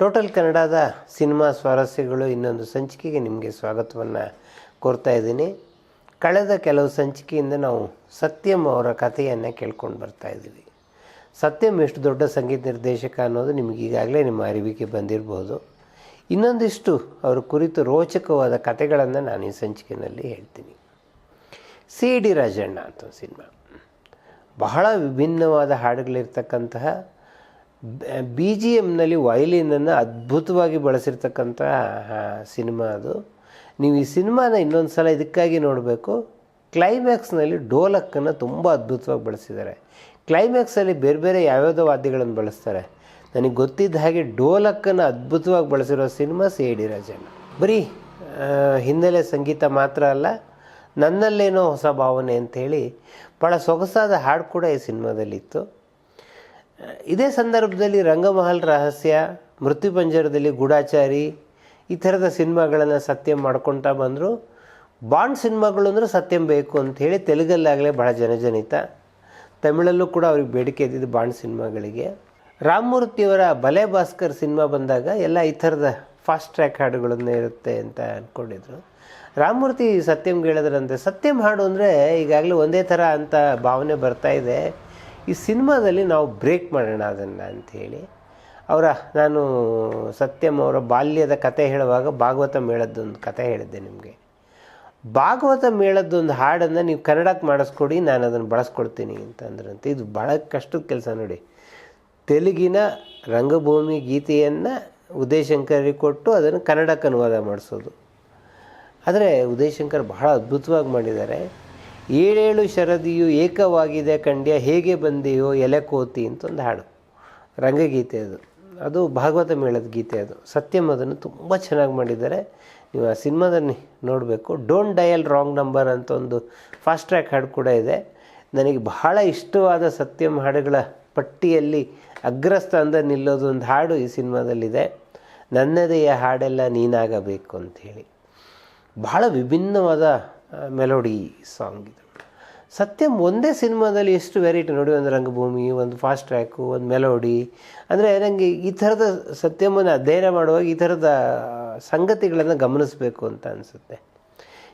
Total ಕನ್ನಡದ cinema ಸ್ವಾರಸ್ಯಗಳು ಇನ್ನೊಂದು ಸಂಚಿಕೆಗೆ ನಿಮಗೆ ಸ್ವಾಗತವನ್ನು ಕೋರ್ತಾ ಇದ್ದೀನಿ. ಕಳೆದ ಕೆಲವು ಸಂಚಿಕೆಯಿಂದ ನಾವು ಸತ್ಯಂ ಅವರ ಕಥೆಯನ್ನು ಕೇಳ್ಕೊಂಡು ಬರ್ತಾ ಇದ್ದೀವಿ. ಸತ್ಯಂ ಎಷ್ಟು ದೊಡ್ಡ ಸಂಗೀತ ನಿರ್ದೇಶಕ ಅನ್ನೋದು ನಿಮಗೆ ಈಗಾಗಲೇ ನಿಮ್ಮ ಅರಿವಿಗೆ ಬಂದಿರಬಹುದು ಇನ್ನೊಂದಿಷ್ಟು ಅವರ ಕುರಿತು ರೋಚಕವಾದ ಕಥೆಗಳನ್ನು ನಾನು ಈ ಸಂಚಿಕೆಯಲ್ಲಿ ಹೇಳ್ತೀನಿ. ಸಿ ಡಿ ರಾಜಣ್ಣ ಅಂತ ಒಂದು ಸಿನಿಮಾ. ಬಹಳ ವಿಭಿನ್ನವಾದ ಹಾಡುಗಳಿರ್ತಕ್ಕಂತಹ ಬಿ ಜಿ ಎಮ್ನಲ್ಲಿ ವಯಲಿನನ್ನು ಅದ್ಭುತವಾಗಿ ಬಳಸಿರ್ತಕ್ಕಂಥ ಸಿನಿಮಾ ಅದು. ನೀವು ಈ ಸಿನಿಮಾನ ಇನ್ನೊಂದು ಸಲ ಇದಕ್ಕಾಗಿ ನೋಡಬೇಕು. ಕ್ಲೈಮ್ಯಾಕ್ಸ್ನಲ್ಲಿ ಡೋಲಕ್ಕನ್ನು ತುಂಬ ಅದ್ಭುತವಾಗಿ ಬಳಸಿದ್ದಾರೆ. ಕ್ಲೈಮ್ಯಾಕ್ಸಲ್ಲಿ ಬೇರೆ ಬೇರೆ ಯಾವ್ಯಾವುದೋ ವಾದ್ಯಗಳನ್ನು ಬಳಸ್ತಾರೆ. ನನಗೆ ಗೊತ್ತಿದ್ದ ಹಾಗೆ ಡೋಲಕ್ಕನ್ನು ಅದ್ಭುತವಾಗಿ ಬಳಸಿರೋ ಸಿನಿಮಾ ಸಿ ಡಿ ರಾಜಣ್ಣ. ಬರೀ ಹಿನ್ನೆಲೆ ಸಂಗೀತ ಮಾತ್ರ ಅಲ್ಲ, ನನ್ನಲ್ಲೇನೋ ಹೊಸ ಭಾವನೆ ಅಂಥೇಳಿ ಭಾಳ ಸೊಗಸಾದ ಹಾಡು ಕೂಡ ಈ ಸಿನಿಮಾದಲ್ಲಿತ್ತು. ಇದೇ ಸಂದರ್ಭದಲ್ಲಿ ರಂಗಮಹಲ್ ರಹಸ್ಯ ಮೃತ್ಯುಪಂಜರದಲ್ಲಿ ಗೂಢಾಚಾರಿ, ಈ ಥರದ ಸಿನಿಮಾಗಳನ್ನು ಸತ್ಯ ಮಾಡ್ಕೊಳ್ತಾ ಬಂದರು. ಬಾಂಡ್ ಸಿನಿಮಾಗಳು ಅಂದರೆ ಸತ್ಯಂ ಬೇಕು ಅಂಥೇಳಿ ತೆಲುಗಲ್ಲಾಗಲೇ ಬಹಳ ಜನಜನಿತ. ತಮಿಳಲ್ಲೂ ಕೂಡ ಅವ್ರಿಗೆ ಬೇಡಿಕೆ ಇದ್ದಿದ್ದು ಬಾಂಡ್ ಸಿನಿಮಾಗಳಿಗೆ. ರಾಮಮೂರ್ತಿಯವರ ಬಲೆ ಭಾಸ್ಕರ್ ಸಿನಿಮಾ ಬಂದಾಗ ಎಲ್ಲ ಈ ಥರದ ಫಾಸ್ಟ್ ಟ್ರ್ಯಾಕ್ ಹಾಡುಗಳನ್ನೇ ಇರುತ್ತೆ ಅಂತ ಅಂದ್ಕೊಂಡಿದ್ರು ರಾಮಮೂರ್ತಿ ಸತ್ಯಂಗೆ ಹೇಳಿದ್ರಂತೆ, ಸತ್ಯಂ ಹಾಡು ಅಂದರೆ ಈಗಾಗಲೇ ಒಂದೇ ಥರ ಅಂತ ಭಾವನೆ ಬರ್ತಾ ಇದೆ. ಈ ಸಿನಿಮಾದಲ್ಲಿ ನಾವು ಬ್ರೇಕ್ ಮಾಡೋಣ ಅದನ್ನು ಅಂಥೇಳಿ. ಅವರ ನಾನು ಸತ್ಯಂ ಅವರ ಬಾಲ್ಯದ ಕತೆ ಹೇಳುವಾಗ ಭಾಗವತ ಮೇಳದ್ದೊಂದು ಕತೆ ಹೇಳಿದ್ದೆ ನಿಮಗೆ. ಭಾಗವತ ಮೇಳದ್ದೊಂದು ಹಾಡನ್ನು ನೀವು ಕನ್ನಡಕ್ಕೆ ಮಾಡಿಸ್ಕೊಡಿ, ನಾನು ಅದನ್ನು ಬಳಸ್ಕೊಡ್ತೀನಿ ಅಂತಂದ್ರಂತೆ. ಇದು ಭಾಳ ಕಷ್ಟದ ಕೆಲಸ ನೋಡಿ. ತೆಲುಗಿನ ರಂಗಭೂಮಿ ಗೀತೆಯನ್ನು ಉದಯಶಂಕರಿಗೆ ಕೊಟ್ಟು ಅದನ್ನು ಕನ್ನಡಕ್ಕೆ ಅನುವಾದ ಮಾಡಿಸೋದು. ಆದರೆ ಉದಯಶಂಕರ್ ಬಹಳ ಅದ್ಭುತವಾಗಿ ಮಾಡಿದ್ದಾರೆ. ಏಳೇಳು ಶರದಿಯು ಏಕವಾಗಿದೆ ಕಂಡ್ಯ ಹೇಗೆ ಬಂದೆಯೋ ಎಲೆ ಕೋತಿ ಅಂತ ಒಂದು ಹಾಡು. ರಂಗಗೀತೆ ಅದು. ಅದು ಭಾಗವತ ಮೇಳದ ಗೀತೆ ಅದು. ಸತ್ಯಂ ಅದನ್ನು ತುಂಬ ಚೆನ್ನಾಗಿ ಮಾಡಿದ್ದಾರೆ. ನೀವು ಆ ಸಿನಿಮಾದಲ್ಲಿ ನೋಡಬೇಕು. ಡೋಂಟ್ ಡಯಲ್ ರಾಂಗ್ ನಂಬರ್ ಅಂತ ಒಂದು ಫಾಸ್ಟ್ ಟ್ರ್ಯಾಕ್ ಹಾಡು ಕೂಡ ಇದೆ. ನನಗೆ ಬಹಳ ಇಷ್ಟವಾದ ಸತ್ಯಂ ಹಾಡುಗಳ ಪಟ್ಟಿಯಲ್ಲಿ ಅಗ್ರಸ್ಥಾನದಲ್ಲಿ ನಿಲ್ಲೋದು ಒಂದು ಹಾಡು ಈ ಸಿನಿಮಾದಲ್ಲಿದೆ. ನನ್ನದೆಯ ಹಾಡೆಲ್ಲ ನೀನಾಗಬೇಕು ಅಂಥೇಳಿ. ಬಹಳ ವಿಭಿನ್ನವಾದ ಮೆಲೋಡಿ ಸಾಂಗ್ ಇದು. ಸತ್ಯಂ ಒಂದೇ ಸಿನಿಮಾದಲ್ಲಿ ಎಷ್ಟು ವೆರೈಟಿ ನೋಡಿ, ಒಂದು ರಂಗಭೂಮಿ, ಒಂದು ಫಾಸ್ಟ್ ಟ್ರ್ಯಾಕು ಒಂದು ಮೆಲೋಡಿ. ಅಂದರೆ ನನಗೆ ಈ ಥರದ ಸತ್ಯಮನ್ನು ಅಧ್ಯಯನ ಮಾಡುವಾಗ ಈ ಥರದ ಸಂಗತಿಗಳನ್ನು ಗಮನಿಸಬೇಕು ಅಂತ ಅನಿಸುತ್ತೆ.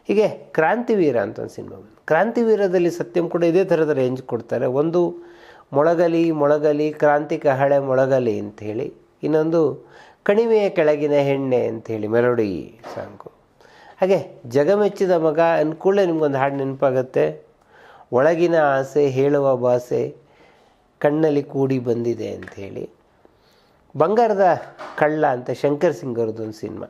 ಹೀಗೆ ಕ್ರಾಂತಿವೀರ ಅಂತ ಒಂದು ಸಿನಿಮಾ ಬಂದು ಕ್ರಾಂತಿವೀರದಲ್ಲಿ ಸತ್ಯಂ ಕೂಡ ಇದೇ ಥರದ ರೇಂಜ್ ಕೊಡ್ತಾರೆ. ಒಂದು ಮೊಳಗಲಿ ಮೊಳಗಲಿ ಕ್ರಾಂತಿ ಕಹಳೆ ಮೊಳಗಲಿ ಅಂಥೇಳಿ ಇನ್ನೊಂದು ಕಣಿವೆಯ ಕೆಳಗಿನ ಹೆಣ್ಣೆ ಅಂಥೇಳಿ ಮೆಲೋಡಿ ಸಾಂಗು. ಹಾಗೆ ಜಗಮೆಚ್ಚಿದ ಮಗ ಅಂದ್ಕೂಡಲೇ ನಿಮ್ಗೊಂದು ಹಾಡು ನೆನಪಾಗತ್ತೆ. ಒಳಗಿನ ಆಸೆ, ಹೇಳುವ ಭಾಷೆ ಕಣ್ಣಲ್ಲಿ ಕೂಡಿ ಬಂದಿದೆ ಅಂಥೇಳಿ ಬಂಗಾರದ ಕಳ್ಳ ಅಂತ ಶಂಕರ್ ಸಿಂಗ್ ಅವ್ರದ್ದು ಒಂದು ಸಿನಿಮಾ.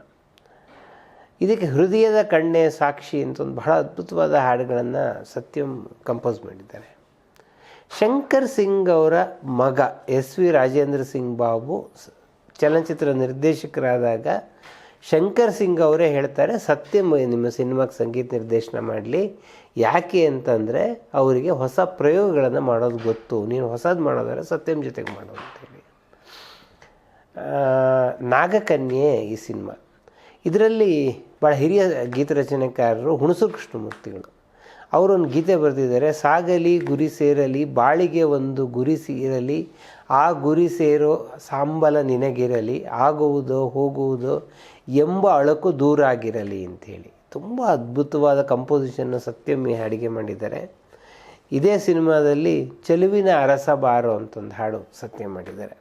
ಇದಕ್ಕೆ ಹೃದಯದ ಕಣ್ಣೆ ಸಾಕ್ಷಿ ಅಂತ ಒಂದು ಬಹಳ ಅದ್ಭುತವಾದ ಹಾಡುಗಳನ್ನು ಸತ್ಯಂ ಕಂಪೋಸ್ ಮಾಡಿದ್ದಾರೆ. ಶಂಕರ್ ಸಿಂಗ್ ಅವರ ಮಗ ಎಸ್ ವಿ ರಾಜೇಂದ್ರ ಸಿಂಗ್ ಬಾಬು ಚಲನಚಿತ್ರ ನಿರ್ದೇಶಕರಾದಾಗ ಶಂಕರ್ ಸಿಂಗ್ ಅವರೇ ಹೇಳ್ತಾರೆ, ಸತ್ಯಂ ನಿಮ್ಮ ಸಿನಿಮಾಕ್ಕೆ ಸಂಗೀತ ನಿರ್ದೇಶನ ಮಾಡಲಿ. ಯಾಕೆ ಅಂತಂದರೆ ಅವರಿಗೆ ಹೊಸ ಪ್ರಯೋಗಗಳನ್ನು ಮಾಡೋದು ಗೊತ್ತು. ನೀನು ಹೊಸದು ಮಾಡೋದಾದ್ರೆ ಸತ್ಯಂ ಜೊತೆಗೆ ಮಾಡೋದು ಅಂತೇಳಿ. ನಾಗಕನ್ಯೆ ಈ ಸಿನಿಮಾ. ಇದರಲ್ಲಿ ಭಾಳ ಹಿರಿಯ ಗೀತರಚನೆಕಾರರು ಹುಣಸೂರು ಕೃಷ್ಣಮೂರ್ತಿಗಳು ಅವರೊಂದು ಗೀತೆ ಬರೆದಿದ್ದಾರೆ, ಸಾಗಲಿ ಗುರಿ ಸೇರಲಿ, ಬಾಳಿಗೆ ಒಂದು ಗುರಿ ಸೇರಲಿ, ಆ ಗುರಿ ಸೇರೋ ಸಾಂಬಲ ನಿನಗಿರಲಿ, ಆಗುವುದೋ ಹೋಗುವುದೋ ಎಂಬ ಅಳಕು ದೂರ ಆಗಿರಲಿ ಅಂಥೇಳಿ ತುಂಬ ಅದ್ಭುತವಾದ ಕಂಪೋಸಿಷನ್ನು ಸತ್ಯಮ್ಮಿ ಅಡುಗೆ ಮಾಡಿದ್ದಾರೆ. ಇದೇ ಸಿನಿಮಾದಲ್ಲಿ ಚೆಲುವಿನ ಅರಸ ಬಾರು ಅಂತ ಒಂದು ಹಾಡು ಸತ್ಯ ಮಾಡಿದ್ದಾರೆ.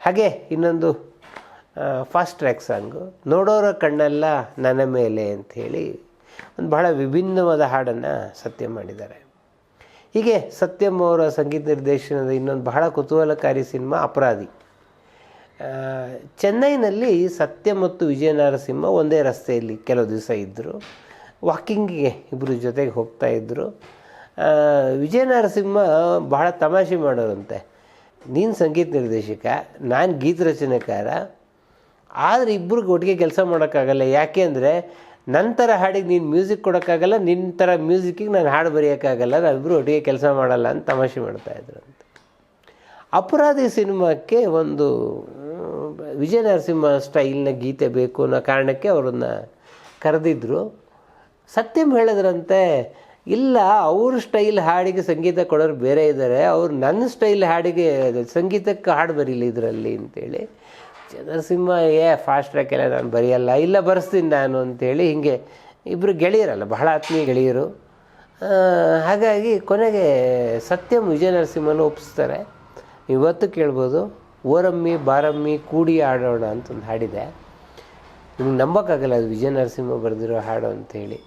ಹಾಗೆ ಇನ್ನೊಂದು ಫಾಸ್ಟ್ ಟ್ರ್ಯಾಕ್ ಸಾಂಗು ನೋಡೋರ ಕಣ್ಣೆಲ್ಲ ನನ್ನ ಮೇಲೆ ಅಂಥೇಳಿ ಒಂದು ಬಹಳ ವಿಭಿನ್ನವಾದ ಹಾಡನ್ನು ಸತ್ಯ ಮಾಡಿದ್ದಾರೆ. ಹೀಗೆ ಸತ್ಯಂ ಅವರ ಸಂಗೀತ ನಿರ್ದೇಶನದ ಇನ್ನೊಂದು ಬಹಳ ಕುತೂಹಲಕಾರಿ ಸಿನಿಮಾ ಅಪರಾಧಿ. ಚೆನ್ನೈನಲ್ಲಿ ಸತ್ಯ ಮತ್ತು ವಿಜಯನರಸಿಂಹ ಒಂದೇ ರಸ್ತೆಯಲ್ಲಿ ಕೆಲವು ದಿವಸ ಇದ್ದರು. ವಾಕಿಂಗಿಗೆ ಇಬ್ಬರು ಜೊತೆಗೆ ಹೋಗ್ತಾ ಇದ್ದರು. ವಿಜಯನರಸಿಂಹ ವಿಜಯ ನರಸಿಂಹ ಬಹಳ ತಮಾಷೆ ಮಾಡೋರಂತೆ. ನೀನು ಸಂಗೀತ ನಿರ್ದೇಶಕ, ನಾನು ಗೀತ ರಚನೆಕಾರ, ಆದರೆ ಇಬ್ಬರಿಗೆ ಒಟ್ಟಿಗೆ ಕೆಲಸ ಮಾಡೋಕ್ಕಾಗಲ್ಲ. ಯಾಕೆ ಅಂದರೆ ನಂತರ ಹಾಡಿಗೆ ನೀನು ಮ್ಯೂಸಿಕ್ ಕೊಡೋಕ್ಕಾಗಲ್ಲ ನಿನ್ನ ಥರ ಮ್ಯೂಸಿಕ್ಕಿಗೆ ನಾನು ಹಾಡು ಬರೆಯೋಕ್ಕಾಗಲ್ಲ. ನಾವಿಬ್ಬರು ಒಟ್ಟಿಗೆ ಕೆಲಸ ಮಾಡಲ್ಲ ಅಂತ ತಮಾಷೆ ಮಾಡ್ತಾಯಿದ್ರು ಅಂತ. ಅಪರಾಧಿ ಸಿನಿಮಾಕ್ಕೆ ಒಂದು ವಿಜಯ ನರಸಿಂಹ ಸ್ಟೈಲ್ನ ಗೀತೆ ಬೇಕು ಅನ್ನೋ ಕಾರಣಕ್ಕೆ ಅವರನ್ನು ಕರೆದಿದ್ರು. ಸತ್ಯಂ ಹೇಳಿದ್ರಂತೆ, ಇಲ್ಲ, ಅವ್ರ ಸ್ಟೈಲ್ ಹಾಡಿಗೆ ಸಂಗೀತ ಕೊಡೋರು ಬೇರೆ ಇದ್ದಾರೆ ಅವ್ರು ನನ್ನ ಸ್ಟೈಲ್ ಹಾಡಿಗೆ ಸಂಗೀತಕ್ಕೆ ಹಾಡು ಬರೀಲಿ ಇದರಲ್ಲಿ ಅಂತೇಳಿ. ನರಸಿಂಹ, ಏ ಫಾಸ್ಟ್ ಟ್ರ್ಯಾಕೆಲ್ಲ ನಾನು ಬರೆಯಲ್ಲ, ಇಲ್ಲ ಬರೆಸ್ತೀನಿ ನಾನು ಅಂತೇಳಿ ಹೀಗೆ ಇಬ್ಬರು ಗೆಳೆಯರಲ್ಲ, ಬಹಳ ಆತ್ಮೀಯ ಗೆಳೆಯರು. ಹಾಗಾಗಿ ಕೊನೆಗೆ ಸತ್ಯಂ ವಿಜಯ ನರಸಿಂಹನ ಒಪ್ಪಿಸ್ತಾರೆ ಇವತ್ತು ಕೇಳ್ಬೋದು. ಓರಮ್ಮಿ, ಬಾರಮ್ಮಿ ಕೂಡಿ ಆಡೋಣ ಅಂತ ಒಂದು ಹಾಡಿದೆ. ನಿಮ್ಗೆ ನಂಬೋಕ್ಕಾಗಲ್ಲ ಅದು ವಿಜಯ ನರಸಿಂಹ ಬರೆದಿರೋ ಹಾಡು ಅಂತೇಳಿ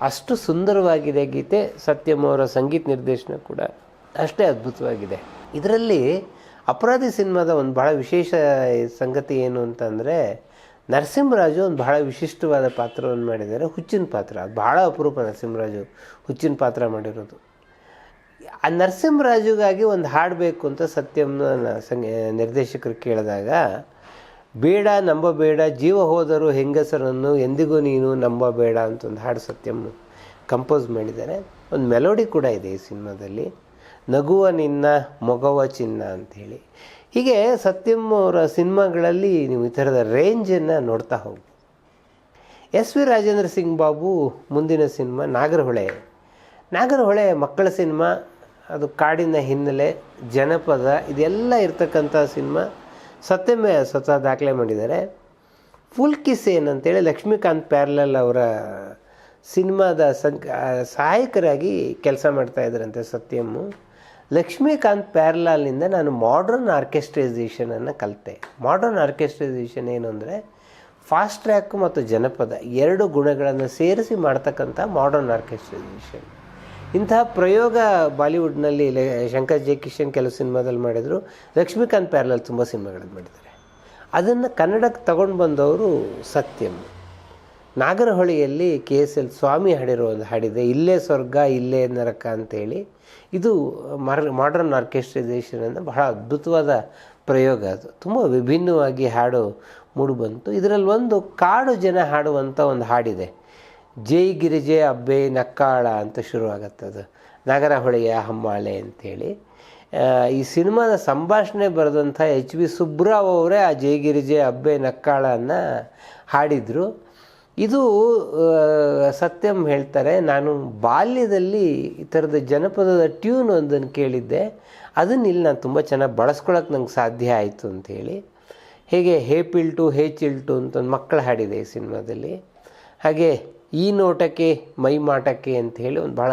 ಅಷ್ಟು ಸುಂದರವಾಗಿದೆ ಗೀತೆ ಸತ್ಯಂ ಅವರ ಸಂಗೀತ ನಿರ್ದೇಶನ ಕೂಡ. ಅಷ್ಟೇ ಅದ್ಭುತವಾಗಿದೆ. ಇದರಲ್ಲಿ ಅಪರಾಧಿ ಸಿನಿಮಾದ ಒಂದು ಬಹಳ ವಿಶೇಷ ಸಂಗತಿ ಏನು ಅಂತಂದರೆ ನರಸಿಂಹರಾಜು ಒಂದು ಬಹಳ ವಿಶಿಷ್ಟವಾದ ಪಾತ್ರವನ್ನು ಮಾಡಿದ್ದಾರೆ. ಹುಚ್ಚಿನ ಪಾತ್ರ, ಅದು ಬಹಳ ಅಪರೂಪ ನರಸಿಂಹರಾಜು ಹುಚ್ಚಿನ ಪಾತ್ರ ಮಾಡಿರೋದು. ಆ ನರಸಿಂಹರಾಜುಗಾಗಿ ಒಂದು ಹಾಡು ಬೇಕು ಅಂತ ಸತ್ಯಂನ ನಿರ್ದೇಶಕರು ಕೇಳಿದಾಗ, ಬೇಡ, ನಂಬಬೇಡ, ಜೀವ ಹೋದರೂ ಹೆಂಗಸರನ್ನು ಎಂದಿಗೂ ನೀನು ನಂಬಬೇಡ ಅಂತ ಒಂದು ಹಾಡು ಸತ್ಯಂ ಕಂಪೋಸ್ ಮಾಡಿದ್ದಾರೆ. ಒಂದು ಮೆಲೋಡಿ ಕೂಡ ಇದೆ ಈ ಸಿನಿಮಾದಲ್ಲಿ. ನಗುವ ನಿನ್ನ, ಮೊಗವ ಚಿನ್ನ ಅಂಥೇಳಿ. ಹೀಗೆ ಸತ್ಯಂ ಅವರ ಸಿನಿಮಾಗಳಲ್ಲಿ ನೀವು ಈ ಥರದ ರೇಂಜನ್ನು ನೋಡ್ತಾ ಹೋಗಿ ಎಸ್ ವಿ ರಾಜೇಂದ್ರ ಸಿಂಗ್ ಬಾಬು ಮುಂದಿನ ಸಿನಿಮಾ ನಾಗರಹೊಳೆ. ನಾಗರಹೊಳೆ ಮಕ್ಕಳ ಸಿನಿಮಾ. ಅದು ಕಾಡಿನ ಹಿನ್ನೆಲೆ, ಜನಪದ, ಇದೆಲ್ಲ ಇರ್ತಕ್ಕಂಥ ಸಿನಿಮಾ ಸತ್ಯಮೇ ಸ್ವತಃ ದಾಖಲೆ ಮಾಡಿದ್ದಾರೆ. ಫುಲ್ ಕಿಸ್ ಅಂತೇಳಿ ಲಕ್ಷ್ಮೀಕಾಂತ್ ಪ್ಯಾರ್ಲಲ್ ಅವರ ಸಿನಿಮಾದ ಸಂ ಸಹಾಯಕರಾಗಿ ಕೆಲಸ ಮಾಡ್ತಾ ಇದ್ರಂತೆ ಸತ್ಯಮ್ಮು. ಲಕ್ಷ್ಮೀಕಾಂತ್ ಪ್ಯಾರ್ಲಾಲ್ನಿಂದ ನಾನು ಮಾಡ್ರನ್ ಆರ್ಕೆಸ್ಟ್ರೈಸೇಷನನ್ನು ಕಲಿತೆ. ಮಾಡ್ರನ್ ಆರ್ಕೆಸ್ಟ್ರೈಸೇಷನ್ ಏನು ಅಂದರೆ ಫಾಸ್ಟ್ ಟ್ರ್ಯಾಕ್ ಮತ್ತು ಜನಪದ ಎರಡು ಗುಣಗಳನ್ನು ಸೇರಿಸಿ ಮಾಡ್ತಕ್ಕಂಥ ಮಾಡರ್ನ್ ಆರ್ಕೆಸ್ಟ್ರೈಸೇಷನ್ ಇಂತಹ ಪ್ರಯೋಗ ಬಾಲಿವುಡ್ನಲ್ಲಿ ಶಂಕರ್ ಜೆ ಕಿಶನ್ ಕೆಲವು ಸಿನಿಮಾದಲ್ಲಿ ಮಾಡಿದರು. ಲಕ್ಷ್ಮೀಕಾಂತ್ ಪ್ಯಾರಲಲ್ ತುಂಬ ಸಿನಿಮಾಗಳನ್ನು ಮಾಡಿದ್ದಾರೆ. ಅದನ್ನು ಕನ್ನಡಕ್ಕೆ ತಗೊಂಡು ಬಂದವರು ಸತ್ಯಂ. ನಾಗರಹೊಳೆಯಲ್ಲಿ ಕೆ ಎಸ್ ಎಲ್ ಸ್ವಾಮಿ ಹಾಡಿರೋ ಒಂದು ಹಾಡಿದೆ, ಇಲ್ಲೇ ಸ್ವರ್ಗ, ಇಲ್ಲೇ ನರಕ ಅಂತೇಳಿ. ಇದು ಮರ್ ಮಾಡರ್ನ್ ಆರ್ಕೆಸ್ಟ್ರೈಸೇಷನ್ ಬಹಳ ಅದ್ಭುತವಾದ ಪ್ರಯೋಗ ಅದು. ತುಂಬ ವಿಭಿನ್ನವಾಗಿ ಹಾಡು ಮೂಡಿಬಂತು. ಇದರಲ್ಲಿ ಒಂದು ಕಾಡು ಜನ ಹಾಡುವಂಥ ಒಂದು ಹಾಡಿದೆ. ಜೈ ಗಿರಿಜೆ ಅಬ್ಬೆ ನಕ್ಕಾಳ ಅಂತ ಶುರುವಾಗತ್ತೆ ಅದು. ನಾಗರಹೊಳೆಯ ಹಮ್ಮಾಳೆ ಅಂಥೇಳಿ ಈ ಸಿನಿಮಾದ ಸಂಭಾಷಣೆ ಬರೆದಂಥ ಎಚ್ ವಿ ಸುಬ್ರಾವ್ ಅವರೇ ಆ ಜೈ ಗಿರಿಜೆ ಅಬ್ಬೆ ನಕ್ಕಾಳನ್ನು ಹಾಡಿದರು. ಇದು ಸತ್ಯಂ ಹೇಳ್ತಾರೆ, ನಾನು ಬಾಲ್ಯದಲ್ಲಿ ಈ ಥರದ ಜನಪದದ ಟ್ಯೂನ್ ಒಂದನ್ನು ಕೇಳಿದ್ದೆ. ಅದನ್ನ ಇಲ್ಲಿ ನಾನು ತುಂಬ ಚೆನ್ನಾಗಿ ಬಳಸ್ಕೊಳಕ್ಕೆ ನಂಗೆ ಸಾಧ್ಯ ಆಯಿತು ಅಂಥೇಳಿ ಹೇಗೆ ಹೇ ಪಿಲ್ಟು ಹೇ ಚಿಲ್ಟು ಅಂತ ಒಂದು ಮಕ್ಕಳು ಹಾಡಿದೆ ಈ ಸಿನಿಮಾದಲ್ಲಿ. ಹಾಗೆ ಈ ನೋಟಕ್ಕೆ, ಮೈ ಮಾಟಕ್ಕೆ ಅಂತ ಹೇಳಿ ಒಂದು ಭಾಳ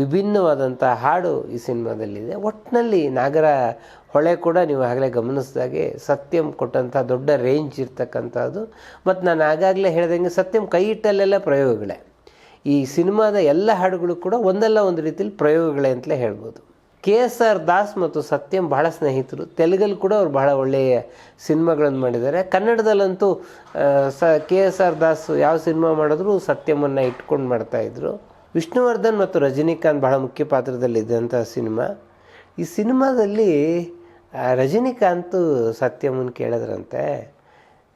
ವಿಭಿನ್ನವಾದಂಥ ಹಾಡು ಈ ಸಿನಿಮಾದಲ್ಲಿದೆ. ಒಟ್ಟಿನಲ್ಲಿ ನಾಗರ ಹೊಳೆ ಕೂಡ ನೀವು ಆಗಲೇ ಗಮನಿಸಿದಾಗೆ ಸತ್ಯಂ ಕೊಟ್ಟಂಥ ದೊಡ್ಡ ರೇಂಜ್ ಇರ್ತಕ್ಕಂಥದ್ದು. ಮತ್ತು ನಾನು ಆಗಾಗಲೇ ಹೇಳ್ದಂಗೆ ಸತ್ಯಂ ಕೈ ಇಟ್ಟಲ್ಲೆಲ್ಲ ಪ್ರಯೋಗಗಳೇ. ಈ ಸಿನಿಮಾದ ಎಲ್ಲ ಹಾಡುಗಳು ಕೂಡ ಒಂದಲ್ಲ ಒಂದು ರೀತಿಯಲ್ಲಿ ಪ್ರಯೋಗಗಳೇ ಅಂತಲೇ ಹೇಳ್ಬೋದು. ಕೆ ಎಸ್ ಆರ್ ದಾಸ್ ಮತ್ತು ಸತ್ಯಂ ಬಹಳ ಸ್ನೇಹಿತರು. ತೆಲುಗಲ್ಲಿ ಕೂಡ ಅವ್ರು ಬಹಳ ಒಳ್ಳೆಯ ಸಿನಿಮಾಗಳನ್ನು ಮಾಡಿದ್ದಾರೆ. ಕನ್ನಡದಲ್ಲಂತೂ ಸ ಕೆ ಎಸ್ ಆರ್ ದಾಸ್ ಯಾವ ಸಿನಿಮಾ ಮಾಡಿದ್ರು ಸತ್ಯಮನ್ನು ಇಟ್ಕೊಂಡು ಮಾಡ್ತಾಯಿದ್ರು ವಿಷ್ಣುವರ್ಧನ್ ಮತ್ತು ರಜನಿಕಾಂತ್ ಬಹಳ ಮುಖ್ಯ ಪಾತ್ರದಲ್ಲಿದ್ದಂಥ ಸಿನಿಮಾ. ಈ ಸಿನಿಮಾದಲ್ಲಿ ರಜನಿಕಾಂತ್ ಸತ್ಯಮನ್ ಕೇಳಿದ್ರಂತೆ.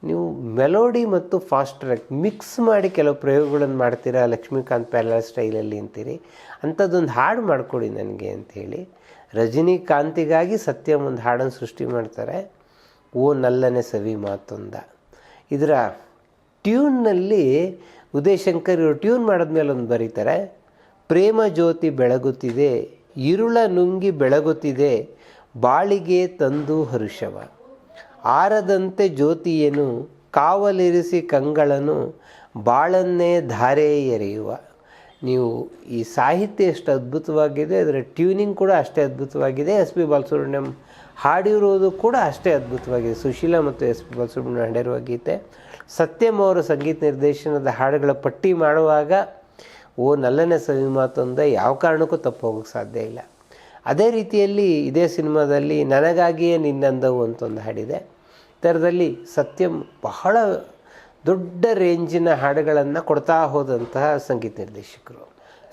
ನೀವು ಮೆಲೋಡಿ ಮತ್ತು ಫಾಸ್ಟ್ ಟ್ರ್ಯಾಕ್ ಮಿಕ್ಸ್ ಮಾಡಿ ಕೆಲವು ಪ್ರಯೋಗಗಳನ್ನು ಮಾಡ್ತೀರಾ ಲಕ್ಷ್ಮೀಕಾಂತ್ ಪ್ಯಾಲರ್ ಸ್ಟೈಲಲ್ಲಿ ಅಂತೀರಿ? ಅಂಥದ್ದೊಂದು ಹಾಡು ಮಾಡಿಕೊಡಿ ನನಗೆ ಅಂಥೇಳಿ. ರಜನಿಕಾಂತಿಗಾಗಿ ಸತ್ಯಂ ಒಂದು ಹಾಡನ್ನು ಸೃಷ್ಟಿ ಮಾಡ್ತಾರೆ. ಓ ನಲ್ಲನೆ ಸವಿ ಮಾತೊಂದ. ಇದರ ಟ್ಯೂನ್ನಲ್ಲಿ ಉದಯ್ ಶಂಕರ್ ಇವರು ಟ್ಯೂನ್ ಮಾಡಿದ್ಮೇಲೆ ಒಂದು ಬರೀತಾರೆ. ಪ್ರೇಮ ಜ್ಯೋತಿ ಬೆಳಗುತ್ತಿದೆ, ಇರುಳ ನುಂಗಿ ಬೆಳಗುತ್ತಿದೆ, ಬಾಳಿಗೆ ತಂದು ಹರುಷವ. ಆರದಂತೆ ಜ್ಯೋತಿಯನು ಕಾವಲಿರಿಸಿ ಕಂಗಳನು, ಬಾಳನ್ನೇ ಧಾರೆ ಎರೆಯುವ. ನೀವು ಈ ಸಾಹಿತ್ಯ ಎಷ್ಟು ಅದ್ಭುತವಾಗಿದೆ, ಅದರ ಟ್ಯೂನಿಂಗ್ ಕೂಡ ಅಷ್ಟೇ ಅದ್ಭುತವಾಗಿದೆ. ಎಸ್ ಪಿ ಬಾಲಸುಬ್ರಹ್ಮಣ್ಯಂ ಹಾಡಿರೋದು ಕೂಡ ಅಷ್ಟೇ ಅದ್ಭುತವಾಗಿದೆ. ಸುಶೀಲಾ ಮತ್ತು ಎಸ್ ಪಿ ಬಾಲಸುಬ್ರಹ್ಮಣ್ಯ ಹಾಡಿರುವ ಗೀತೆ. ಸತ್ಯಂ ಅವರ ಸಂಗೀತ ನಿರ್ದೇಶನದ ಹಾಡುಗಳ ಪಟ್ಟಿ ಮಾಡುವಾಗ, ಓ ನಲ್ಲನೇ ಸವಿ ಮಾತೊಂದ ಯಾವ ಕಾರಣಕ್ಕೂ ತಪ್ಪು ಹೋಗೋಕ್ಕೆ ಸಾಧ್ಯ ಇಲ್ಲ. ಅದೇ ರೀತಿಯಲ್ಲಿ ಇದೇ ಸಿನಿಮಾದಲ್ಲಿ ನನಗಾಗಿಯೇ ನಿನ್ನಂದವು ಅಂತ ಒಂದು ಹಾಡಿದೆ. ಥರದಲ್ಲಿ ಸತ್ಯಂ ಬಹಳ ದೊಡ್ಡ ರೇಂಜಿನ ಹಾಡುಗಳನ್ನು ಕೊಡ್ತಾ ಹೋದಂತಹ ಸಂಗೀತ ನಿರ್ದೇಶಕರು.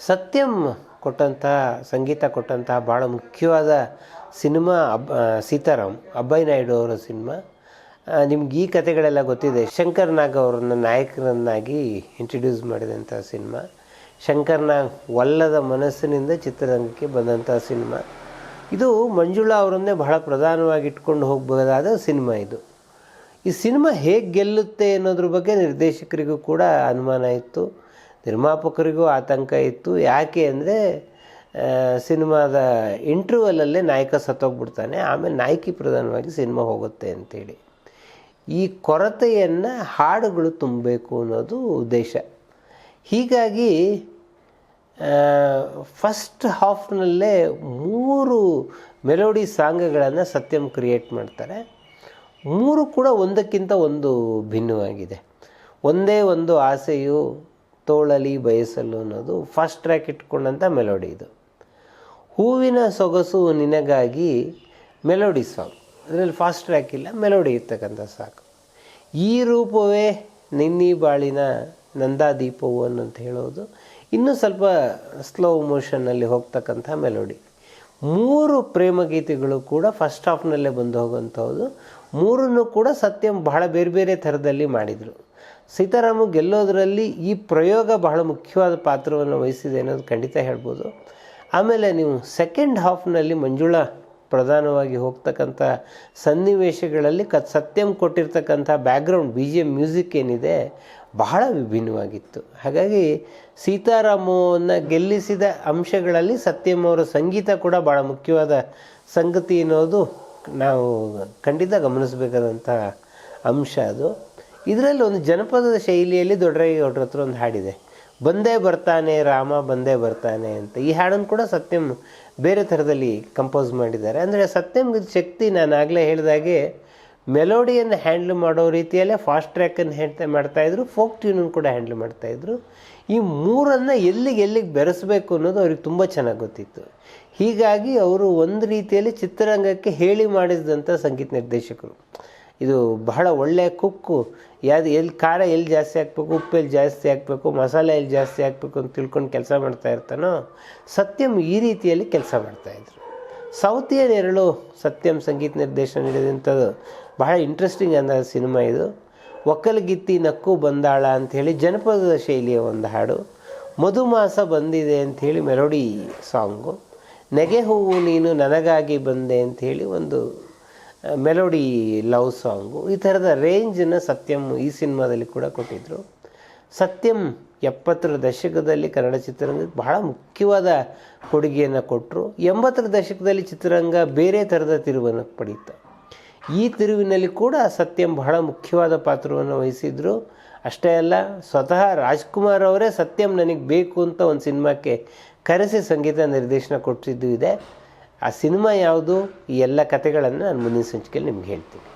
ಸತ್ಯಂ ಕೊಟ್ಟಂತಹ, ಸಂಗೀತ ಕೊಟ್ಟಂತಹ ಭಾಳ ಮುಖ್ಯವಾದ ಸಿನಿಮಾ ಅಬ್ ಸೀತಾರಾಮ್ ಅಬ್ಬಾಯಿ ನಾಯ್ಡು ಅವರ ಸಿನಿಮಾ. ನಿಮ್ಗೆ ಈ ಕಥೆಗಳೆಲ್ಲ ಗೊತ್ತಿದೆ. ಶಂಕರ್ ನಾಗ್ ಅವರನ್ನು ನಾಯಕರನ್ನಾಗಿ ಇಂಟ್ರಡ್ಯೂಸ್ ಮಾಡಿದಂಥ ಸಿನಿಮಾ. ಶಂಕರ್ ನಾಗ್ ಒಲ್ಲದ ಮನಸ್ಸಿನಿಂದ ಚಿತ್ರರಂಗಕ್ಕೆ ಬಂದಂಥ ಸಿನಿಮಾ. ಇದು ಮಂಜುಳಾ ಅವರನ್ನೇ ಬಹಳ ಪ್ರಧಾನವಾಗಿ ಇಟ್ಕೊಂಡು ಹೋಗಬಹುದಾದ ಸಿನಿಮಾ ಇದು. ಈ ಸಿನಿಮಾ ಹೇಗೆ ಗೆಲ್ಲುತ್ತೆ ಅನ್ನೋದ್ರ ಬಗ್ಗೆ ನಿರ್ದೇಶಕರಿಗೂ ಕೂಡ ಅನುಮಾನ ಇತ್ತು. ನಿರ್ಮಾಪಕರಿಗೂ ಆತಂಕ ಇತ್ತು. ಯಾಕೆ ಅಂದರೆ ಸಿನಿಮಾದ ಇಂಟರ್ವಲಲ್ಲೇ ನಾಯಕ ಸತ್ತೋಗ್ಬಿಡ್ತಾನೆ. ಆಮೇಲೆ ನಾಯಕಿ ಪ್ರಧಾನವಾಗಿ ಸಿನಿಮಾ ಹೋಗುತ್ತೆ ಅಂತೇಳಿ. ಈ ಕೊರತೆಯನ್ನು ಹಾಡುಗಳು ತುಂಬಬೇಕು ಅನ್ನೋದು ಉದ್ದೇಶ. ಹೀಗಾಗಿ ಫಸ್ಟ್ ಹಾಫ್ನಲ್ಲೇ ಮೂರು ಮೆಲೋಡಿ ಸಾಂಗ್ಗಳನ್ನು ಸತ್ಯಂ ಕ್ರಿಯೇಟ್ ಮಾಡ್ತಾರೆ. ಮೂರು ಕೂಡ ಒಂದಕ್ಕಿಂತ ಒಂದು ಭಿನ್ನವಾಗಿದೆ. ಒಂದೇ ಒಂದು ಆಸೆಯು ತೋಳಲಿ ಬಯಸಲು ಅನ್ನೋದು ಫಸ್ಟ್ ಟ್ರ್ಯಾಕ್ ಇಟ್ಕೊಂಡಂಥ ಮೆಲೋಡಿ ಇದು. ಹೂವಿನ ಸೊಗಸು ನಿನಗಾಗಿ ಮೆಲೋಡಿ ಸಾಂಗ್ ಅದರಲ್ಲಿ ಫಾಸ್ಟ್ ಟ್ರ್ಯಾಕ್ ಇಲ್ಲ ಮೆಲೋಡಿ ಇರ್ತಕ್ಕಂಥ ಸಾಕು. ಈ ರೂಪವೇ ನಿನ್ನಿ ಬಾಳಿನ ನಂದಾದೀಪವು ಅನ್ನಂತ ಹೇಳೋದು ಇನ್ನೂ ಸ್ವಲ್ಪ ಸ್ಲೋ ಮೋಷನ್ನಲ್ಲಿ ಹೋಗ್ತಕ್ಕಂಥ ಮೆಲೋಡಿ ಮೂರು ಪ್ರೇಮ ಗೀತೆಗಳು ಕೂಡ ಫಸ್ಟ್ ಹಾಫ್ನಲ್ಲೇ ಬಂದು ಹೋಗುವಂಥದ್ದು. ಮೂರನ್ನು ಕೂಡ ಸತ್ಯಂ ಬಹಳ ಬೇರೆ ಬೇರೆ ಥರದಲ್ಲಿ ಮಾಡಿದರು. ಸೀತಾರಾಮು ಗೆಲ್ಲೋದರಲ್ಲಿ ಈ ಪ್ರಯೋಗ ಬಹಳ ಮುಖ್ಯವಾದ ಪಾತ್ರವನ್ನು ವಹಿಸಿದೆ ಅನ್ನೋದು ಖಂಡಿತ ಹೇಳ್ಬೋದು. ಆಮೇಲೆ ನೀವು ಸೆಕೆಂಡ್ ಹಾಫ್ನಲ್ಲಿ ಮಂಜುಳಾ ಪ್ರಧಾನವಾಗಿ ಹೋಗ್ತಕ್ಕಂಥ ಸನ್ನಿವೇಶಗಳಲ್ಲಿ ಕ, ಸತ್ಯಂ ಕೊಟ್ಟಿರ್ತಕ್ಕಂಥ background B G M music ಏನಿದೆ ಬಹಳ ವಿಭಿನ್ನವಾಗಿತ್ತು. ಹಾಗಾಗಿ ಸೀತಾರಾಮವನ್ನು ಗೆಲ್ಲಿಸಿದ ಅಂಶಗಳಲ್ಲಿ ಸತ್ಯಂ ಸಂಗೀತ ಕೂಡ ಭಾಳ ಮುಖ್ಯವಾದ ಸಂಗತಿ ಅನ್ನೋದು ನಾವು ಖಂಡಿತ ಗಮನಿಸಬೇಕಾದಂಥ ಅಂಶ ಅದು. ಇದರಲ್ಲಿ ಒಂದು ಜನಪದದ ಶೈಲಿಯಲ್ಲಿ ದೊಡ್ಡರಾಗಿ ಹತ್ರ ಒಂದು ಹಾಡಿದೆ. ಬಂದೇ ಬರ್ತಾನೆ ರಾಮ, ಬಂದೇ ಬರ್ತಾನೆ ಅಂತ. ಈ ಹಾಡನ್ನು ಕೂಡ ಸತ್ಯಂ ಬೇರೆ ಥರದಲ್ಲಿ ಕಂಪೋಸ್ ಮಾಡಿದ್ದಾರೆ. ಅಂದರೆ ಸತ್ಯಂಗೆ ಶಕ್ತಿ ನಾನು ಆಗಲೇ ಹೇಳಿದಾಗೆ ಮೆಲೋಡಿಯನ್ನು ಹ್ಯಾಂಡ್ಲ್ ಮಾಡೋ ರೀತಿಯಲ್ಲೇ ಫಾಸ್ಟ್ ಟ್ರ್ಯಾಕನ್ನು ಹೇಳ್ತಾ ಮಾಡ್ತಾಯಿದ್ರು ಫೋಕ್ ಟ್ಯೂನನ್ನು ಕೂಡ ಹ್ಯಾಂಡ್ಲ್ ಮಾಡ್ತಾಯಿದ್ರು ಈ ಮೂರನ್ನು ಎಲ್ಲಿಗೆ ಎಲ್ಲಿಗೆ ಬೆರೆಸಬೇಕು ಅನ್ನೋದು ಅವ್ರಿಗೆ ತುಂಬ ಚೆನ್ನಾಗಿ ಗೊತ್ತಿತ್ತು. ಹೀಗಾಗಿ ಅವರು ಒಂದು ರೀತಿಯಲ್ಲಿ ಚಿತ್ರರಂಗಕ್ಕೆ ಹೇಳಿ ಮಾಡಿಸಿದಂಥ ಸಂಗೀತ ನಿರ್ದೇಶಕರು. ಇದು ಬಹಳ ಒಳ್ಳೆಯ ಕುಕ್ಕು. ಯಾವ್ದು ಎಲ್ಲಿ ಖಾರ ಎಲ್ಲಿ ಜಾಸ್ತಿ ಹಾಕ್ಬೇಕು, ಉಪ್ಪು ಎಲ್ಲಿ ಜಾಸ್ತಿ ಹಾಕಬೇಕು, ಮಸಾಲೆ ಎಲ್ಲಿ ಜಾಸ್ತಿ ಹಾಕಬೇಕು ಅಂತ ತಿಳ್ಕೊಂಡು ಕೆಲಸ ಮಾಡ್ತಾ ಇರ್ತಾನೋ, ಸತ್ಯಂ ಈ ರೀತಿಯಲ್ಲಿ ಕೆಲಸ ಮಾಡ್ತಾಯಿದ್ರು ಸೌತಿಯ ನೆರಳು ಸತ್ಯಂ ಸಂಗೀತ ನಿರ್ದೇಶನ ನೀಡಿದಂಥದ್ದು ಬಹಳ ಇಂಟ್ರೆಸ್ಟಿಂಗ್ ಅಂದ ಸಿನಿಮಾ ಇದು. ಒಕ್ಕಲಗಿತ್ತಿ ನಕ್ಕು ಬಂದಾಳ ಅಂಥೇಳಿ ಜನಪದದ ಶೈಲಿಯ ಒಂದು ಹಾಡು. ಮಧುಮಾಸ ಬಂದಿದೆ ಅಂಥೇಳಿ ಮೆಲೋಡಿ ಸಾಂಗು. ನೆಗೆ ಹೂವು ನೀನು ನನಗಾಗಿ ಬಂದೆ ಅಂಥೇಳಿ ಒಂದು ಮೆಲೋಡಿ ಲವ್ ಸಾಂಗು. ಈ ಥರದ ರೇಂಜನ್ನು ಸತ್ಯಂ ಈ ಸಿನಿಮಾದಲ್ಲಿ ಕೂಡ ಕೊಟ್ಟಿದ್ದರು ಸತ್ಯಂ ಎಪ್ಪತ್ತರ ದಶಕದಲ್ಲಿ ಕನ್ನಡ ಚಿತ್ರರಂಗಕ್ಕೆ ಬಹಳ ಮುಖ್ಯವಾದ ಕೊಡುಗೆಯನ್ನು ಕೊಟ್ಟರು ಎಂಬತ್ತರ ದಶಕದಲ್ಲಿ ಚಿತ್ರರಂಗ ಬೇರೆ ಥರದ ತಿರುವನ್ನು ಪಡೀತು. ಈ ತಿರುವಿನಲ್ಲಿ ಕೂಡ ಸತ್ಯಂ ಬಹಳ ಮುಖ್ಯವಾದ ಪಾತ್ರವನ್ನು ವಹಿಸಿದರು. ಅಷ್ಟೇ ಅಲ್ಲ, ಸ್ವತಃ ರಾಜ್ಕುಮಾರ್ ಅವರೇ ಸತ್ಯಂ ನನಗೆ ಬೇಕು ಅಂತ ಒಂದು ಸಿನಿಮಾಕ್ಕೆ ಕರೆಸಿ ಸಂಗೀತ ನಿರ್ದೇಶನ ಕೊಟ್ಟಿದ್ದು ಇದೆ. ಆ ಸಿನಿಮಾ ಯಾವುದು? ಈ ಎಲ್ಲ ಕಥೆಗಳನ್ನು ನಾನು ಮುಂದಿನ ಸಂಚಿಕೆಯಲ್ಲಿ ನಿಮ್ಗೆ ಹೇಳ್ತೀನಿ.